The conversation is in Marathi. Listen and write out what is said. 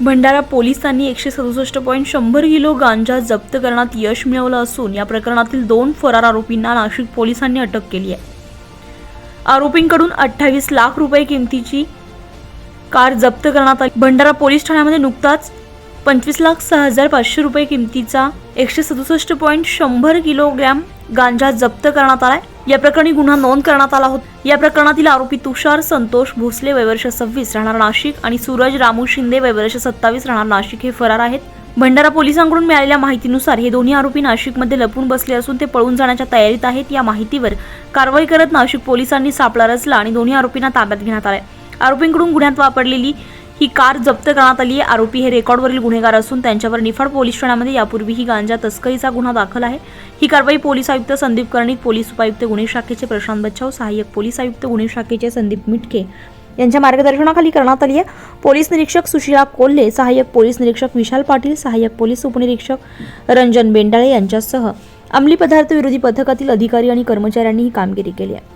भंडारा पोलिसांनी एकशे सदुसष्ट पॉईंट शंभर किलो गांजा जप्त करण्यात यश मिळवलं असून या प्रकरणातील दोन फरार आरोपींना नाशिक पोलिसांनी अटक केली आहे. आरोपींकडून अठ्ठावीस लाख रुपये किमतीची कार जप्त करण्यात आली. भंडारा पोलीस ठाण्यामध्ये नुकताच पंचवीस लाख सहा हजार पाचशे रुपये किमतीचा एकशे सदुसष्ट पॉईंट शंभर किलोग्रॅम गांजा जप्त करण्यात आलाय. या प्रकरणी गुन्हा नोंद करण्यात आला होता. या प्रकरणातील आरोपी तुषार संतोष भोसले वयवर्ष सव्वीस राहणार नाशिक आणि सूरज रामू शिंदे वयवर्ष सत्तावीस राहणार नाशिक हे फरार आहेत. भंडारा पोलिसांकडून मिळालेल्या माहितीनुसार हे दोन्ही आरोपी नाशिकमध्ये लपून बसले असून ते पळून जाण्याच्या तयारीत आहेत. या माहितीवर कारवाई करत नाशिक पोलिसांनी सापळा रचला आणि दोन्ही आरोपींना ताब्यात घेण्यात आलाय. आरोपींकडून गुन्ह्यात वापरलेली ही कार जप्त करण्यात आली आहे. आरोपी हे रेकॉर्डवरील गुन्हेगार असून त्यांच्यावर निफाड पोलीस ठाण्यामध्ये यापूर्वीही गांजा तस्करीचा गुन्हा दाखल आहे. ही कारवाई पोलीस आयुक्त संदीप कर्णिक पोलीस उपायुक्त गुन्हे शाखेचे प्रशांत बच्चाव सहाय्यक पोलीस आयुक्त गुन्हे शाखेचे संदीप मिटके यांच्या मार्गदर्शनाखाली करण्यात आली आहे. पोलीस निरीक्षक सुशीला कोल्हे सहाय्यक पोलीस निरीक्षक विशाल पाटील सहाय्यक पोलीस उपनिरीक्षक रंजन बेंडाळे यांच्यासह अंमली पदार्थ विरोधी पथकातील अधिकारी आणि कर्मचाऱ्यांनी ही कामगिरी केली आहे.